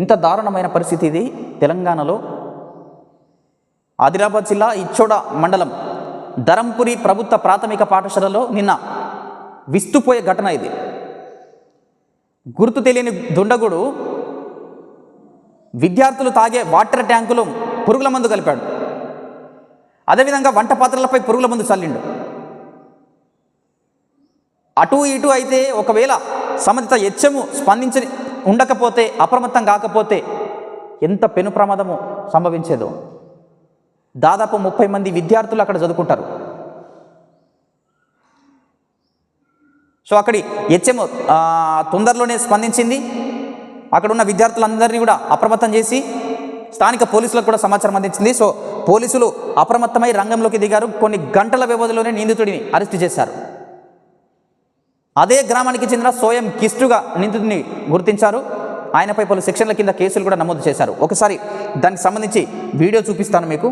ఇంత దారుణమైన పరిస్థితి ఇది తెలంగాణలో. ఆదిలాబాద్ జిల్లా ఇచ్చోడ మండలం ధరంపురి ప్రభుత్వ ప్రాథమిక పాఠశాలలో నిన్న విస్తుపోయే ఘటన ఇది. గుర్తు తెలియని దుండగుడు విద్యార్థులు తాగే వాటర్ ట్యాంకులో పురుగుల మందు కలిపాడు. అదేవిధంగా వంట పాత్రలపై పురుగుల మందు చల్లిండు. అటు ఇటు అయితే ఒకవేళ సంబంధిత హెచ్చము స్పందించని ఉండకపోతే అప్రమత్తం కాకపోతే ఎంత పెను ప్రమాదము సంభవించేదో. దాదాపు ముప్పై మంది విద్యార్థులు అక్కడ చదువుకుంటారు. సో అక్కడి హెచ్ఎం తొందరలోనే స్పందించింది. అక్కడ ఉన్న విద్యార్థులందరినీ కూడా అప్రమత్తం చేసి స్థానిక పోలీసులకు కూడా సమాచారం అందించింది. సో పోలీసులు అప్రమత్తమై రంగంలోకి దిగారు. కొన్ని గంటల వ్యవధిలోనే నిందితుడిని అరెస్ట్ చేశారు. అదే గ్రామానికి చెందిన సోయం కిస్టుగా నిందితుడిని గుర్తించారు. ఆయనపై పలు సెక్షన్ల కింద కేసులు కూడా నమోదు చేశారు. ఒకసారి దానికి సంబంధించి వీడియో చూపిస్తాను మీకు.